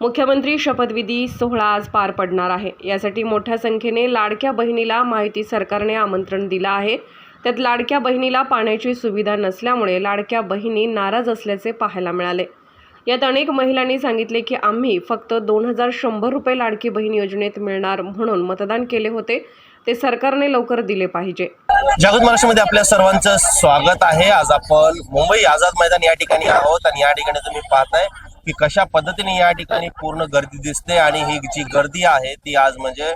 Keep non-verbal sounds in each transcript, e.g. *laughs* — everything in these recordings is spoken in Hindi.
मुख्यमंत्री शपथविधी सोहळा आज पार पडणार आहे. यासाठी मोठ्या संख्येने लाडक्या बहिणीला माहिती सरकारने आमंत्रण दिलं आहे. त्यात लाडक्या बहिणीला पाण्याची सुविधा नसल्यामुळे लाडक्या बहिणी नाराज असल्याचे पाहायला मिळाले. यात अनेक महिलांनी सांगितले की आम्ही फक्त दोन हजार शंभर रुपये लाडकी बहीण योजनेत मिळणार म्हणून मतदान केले होते. ते सरकारने लवकर दिले पाहिजे. जागृत महाराष्ट्रामध्ये आपल्या सर्वांचं स्वागत आहे. आज आपण मुंबई आझाद मैदान या ठिकाणी आहोत आणि या ठिकाणी तुम्ही पाहताय की कशा पद्धतीने या ठिकाणी पूर्ण गर्दी दिसते आणि ही जी गर्दी आहे ती आज म्हणजे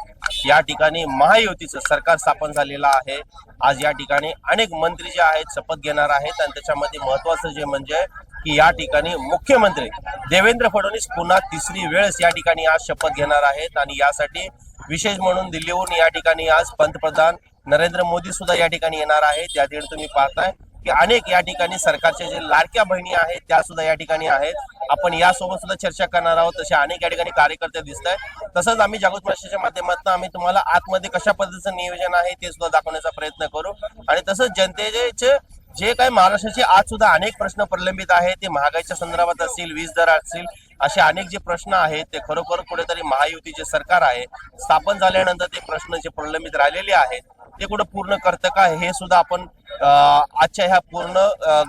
या ठिकाणी महायुतीचं सरकार स्थापन झालेलं आहे. आज या ठिकाणी अनेक मंत्री जे आहेत शपथ घेणार आहेत आणि त्याच्यामध्ये महत्वाचं जे म्हणजे की या ठिकाणी मुख्यमंत्री देवेंद्र फडणवीस पुन्हा तिसरी वेळेस या ठिकाणी आज शपथ घेणार आहेत आणि यासाठी विशेष म्हणून दिल्लीहून या ठिकाणी आज पंतप्रधान नरेंद्र मोदी सुद्धा या ठिकाणी येणार आहेत. त्या तुम्ही पाहताय. की अनेक या ठिकाणी सरकारच्या जे लाडक्या बहिणी आहेत त्या सुद्धा या ठिकाणी आहेत. आपण यासोबत सुद्धा चर्चा करणार आहोत. तसे अनेक या ठिकाणी कार्यकर्ते दिसत आहेत तसंच आम्ही जागृत भाषेच्या माध्यमातून आम्ही तुम्हाला आतमध्ये कशा पद्धतीचं नियोजन आहे ते सुद्धा दाखवण्याचा प्रयत्न करू. आणि तसंच जनतेचे जे काही महाराष्ट्राचे आज सुद्धा अनेक प्रश्न प्रलंबित आहेत ते महागाईच्या संदर्भात असतील वीज दर असतील असे अनेक जे प्रश्न आहेत ते खरोखर कुठेतरी महायुतीचे सरकार आहे. स्थापन झाल्यानंतर ते प्रश्न जे प्रलंबित राहिलेले आहेत ते कुठं पूर्ण करतं का हे सुद्धा आपण आजच्या ह्या पूर्ण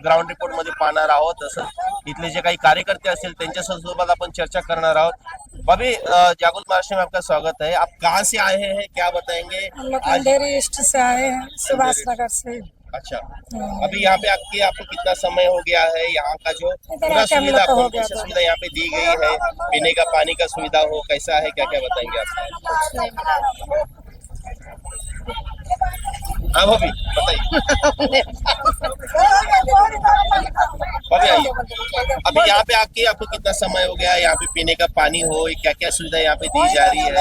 ग्राउंड रिपोर्ट मध्ये पाहणार आहोत. तसंच इथले जे काही कार्यकर्ते असतील त्यांच्या सोबत आपण चर्चा करणार आहोत. भाभी अं, जागृत महाराष्ट्र में आपका स्वागत है आप कहाँ से आए हैं? क्या बताएँगे? हम लोग अंधेरी ईस्ट से आए हैं सुभाष नगर से। अच्छा। अभी यहाँ पे आपके आपको कितना समय हो गया है? यहाँ का जो पूरा सुविधा लोग कौन कौन सी सुविधा यहाँ पे दी गई है? पीने का पानी का सुविधा हो कैसा है? क्या क्या बताएँगे आप? हाँ भाभी बताइए। भाभी आइए। अभी यहाँ पे आके आपको कितना समय हो गया? यहाँ पे पीने का पानी हो क्या क्या सुविधा यहाँ पे दी जा रही है?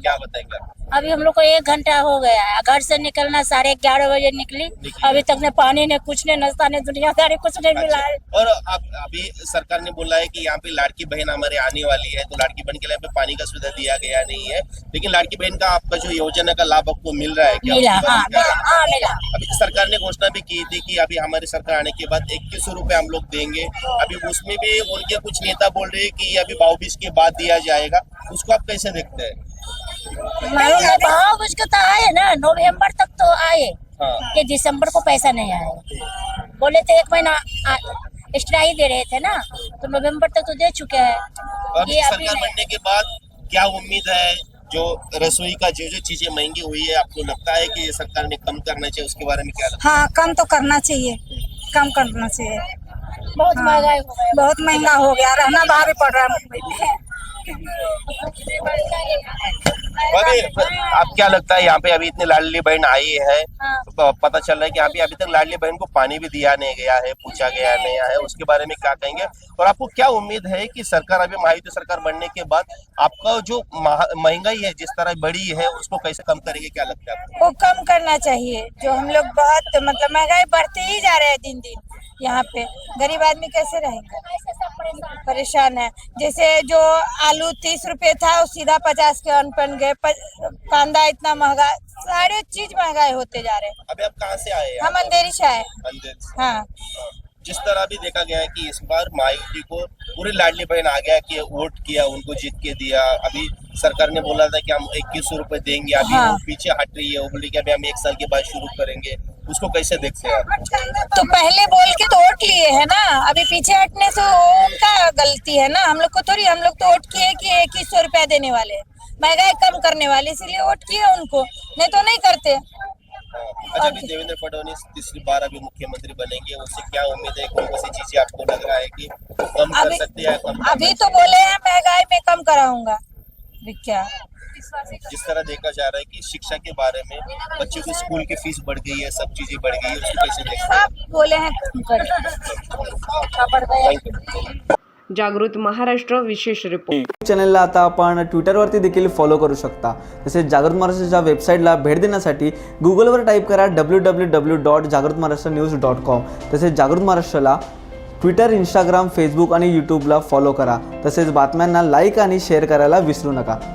क्या बताएँगे अभी हम लोग को एक घंटा हो गया है। घर से निकलना साढ़े ग्यारह बजे निकली। अभी तक ने पानी ने कुछ ने नाश्ता ने दुनियादारी कुछ नहीं मिला है। और अब अभी सरकार ने बोला है कि यहाँ पे लाड़की बहन हमारे आने वाली है तो लाड़की बहन के लिए पे पानी का सुविधा दिया गया नहीं है। लेकिन लाड़की बहन का आपका जो योजना का लाभ आपको मिल रहा है क्या मिला हाँ? मिला। हाँ मिला। अभी सरकार ने घोषणा भी की थी कि अभी हमारी सरकार आने के बाद इक्कीस सौ रुपए हम लोग देंगे। अभी उसमें भी उनके कुछ नेता बोल रहे हैं कि अभी भाव बीस के बाद दिया जाएगा। उसको आप कैसे देखते हैं? मालूम है भाव उसके तो आए ना नवंबर तक तो आए हाँ। ये दिसंबर को पैसा नहीं आया बोले थे एक महीना एक्स्ट्रा ही दे रहे थे ना तो नवंबर तक तो दे चुके हैं। ये सरकार बनने के बाद क्या उम्मीद है? जो रसोई का जो जो चीज़ें महँगी हुई है आपको लगता है कि ये सरकार ने कम करना चाहिए उसके बारे में क्या लगता हाँ? कम तो करना चाहिए। कम करना चाहिए। बहुत हाँ, महँगा बहुत महँगा हो गया। रहना बाहर पड़ रहा है मुंबई में। *laughs* आप क्या लगता है यहाँ पे अभी इतनी लाडली बहन आई है हाँ। तो पता चल रहा है कि यहाँ पे अभी तक लाडली बहन को पानी भी दिया नहीं गया है पूछा गया नहीं है उसके बारे में क्या कहेंगे? और आपको क्या उम्मीद है कि सरकार अभी महायुति सरकार बनने के बाद आपका जो महँगाई है जिस तरह बढ़ी है उसको कैसे कम करेंगे क्या लगता है आपको? वो कम करना चाहिए जो हम लोग बहुत मतलब महँगाई बढ़ते ही जा रहे हैं दिन दिन। यहाँ पे। गरीब आदमी कैसे रहेंगे? परेशान है। जैसे जो आलू तीस रुपए था वो सीधा पचास के अन बन गए। कांदा इतना महँगा सारे चीज़ महँगाई होते जा रहे हैं। अभी आप कहाँ से आए हम अंधेरी से आए हाँ। जिस तरह भी देखा गया है कि इस बार मायावती को पूरी लाडली बहन आ गया कि वोट किया उनको जीत के दिया। अभी सरकार ने बोला था कि हम इक्कीस सौ रूपए देंगे। अभी हाँ। वो पीछे हट रही है। वो बोली कि अभी हम एक साल के बाद शुरू करेंगे। उसको कैसे देखते हैं? तो पहले बोल के तो वोट लिए है ना? अभी पीछे हटने से वो उनका गलती है ना? हम लोग को थोड़ी हम लोग तो वोट किए कि इक्कीस सौ रुपया देने वाले महँगाई कम करने वाले इसीलिए वोट किए उनको। नहीं तो नहीं करते। अच्छा अभी देवेंद्र फडणवीस तीसरी बार अभी मुख्यमंत्री बनेंगे उससे क्या उम्मीद है कौन कौन सी चीज़ें आपको लग रहा है कि कम कर अभी सकते हैं अभी तो बोले हैं महँगाई में कम कराऊँगा। क्या? जिस तरह देखा जा रहा है कि शिक्षा के बारे में बच्चों की स्कूल की फीस बढ़ गई है सब चीजें बढ़ गई है उसको कैसे देखते हैं। सब बोले हैं जागृत महाराष्ट्र विशेष रिपोर्ट। चॅनलला आता आपण ट्विटरवरती देखील फॉलो करू शकता. तसेच जागृत महाराष्ट्राच्या वेबसाईटला भेट देण्यासाठी गुगलवर टाईप करा डब्ल्यू डब्ल्यू डब्ल्यू डॉट जागृत महाराष्ट्र न्यूज डॉट कॉम तसेच जागृत महाराष्ट्राला ट्विटर इंस्टाग्राम फेसबुक आणि यूट्यूबला फॉलो करा. तसेच बातम्यांना लाईक आणि शेअर करायला विसरू नका.